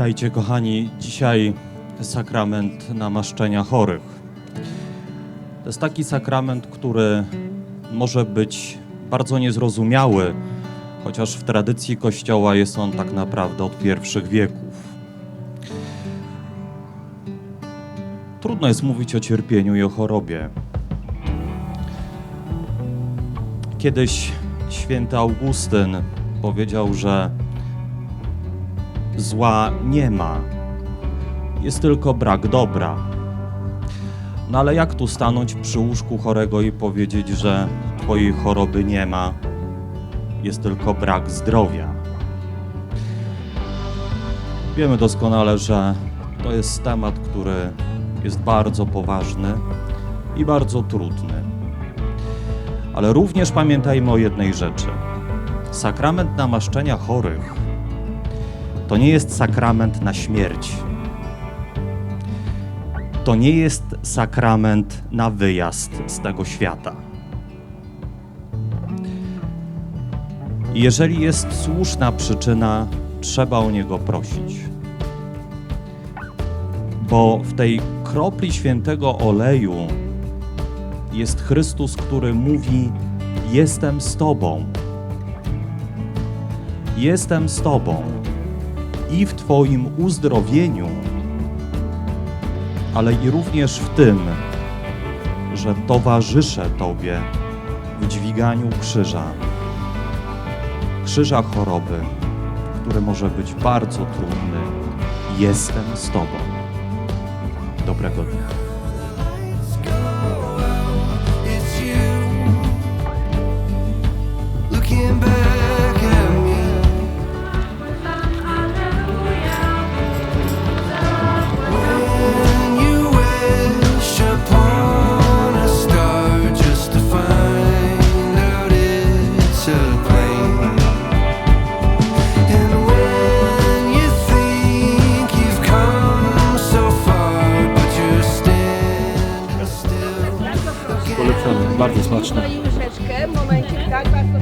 Witajcie, kochani. Dzisiaj sakrament namaszczenia chorych. To jest taki sakrament, który może być bardzo niezrozumiały, chociaż w tradycji Kościoła jest on tak naprawdę od pierwszych wieków. Trudno jest mówić o cierpieniu i o chorobie. Kiedyś święty Augustyn powiedział, że zła nie ma, jest tylko brak dobra. No ale jak tu stanąć przy łóżku chorego i powiedzieć, że twojej choroby nie ma, jest tylko brak zdrowia? Wiemy doskonale, że to jest temat, który jest bardzo poważny i bardzo trudny. Ale również pamiętajmy o jednej rzeczy. Sakrament namaszczenia chorych to nie jest sakrament na śmierć. To nie jest sakrament na wyjazd z tego świata. Jeżeli jest słuszna przyczyna, trzeba o niego prosić. Bo w tej kropli świętego oleju jest Chrystus, który mówi: Jestem z Tobą. Jestem z Tobą i w Twoim uzdrowieniu, ale i również w tym, że towarzyszę Tobie w dźwiganiu krzyża, krzyża choroby, który może być bardzo trudny. Jestem z Tobą. Dobrego dnia. Polecamy, bardzo smaczne. I łyżeczkę, momencik, tak, bardzo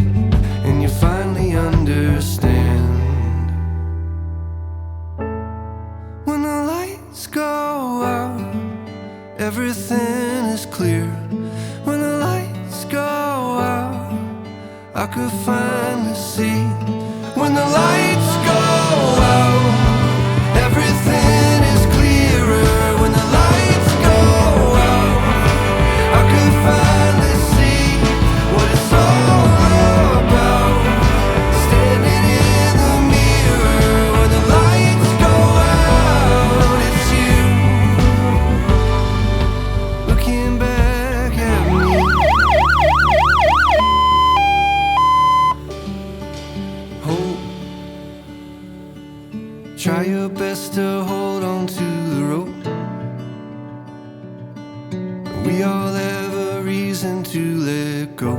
and you finally understand. When the lights go out everything is clear. When the lights go out i could finally see. When the lights Try your best to hold on to the rope. We all have a reason to let go,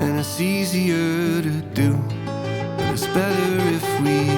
and it's easier to do. But it's better if we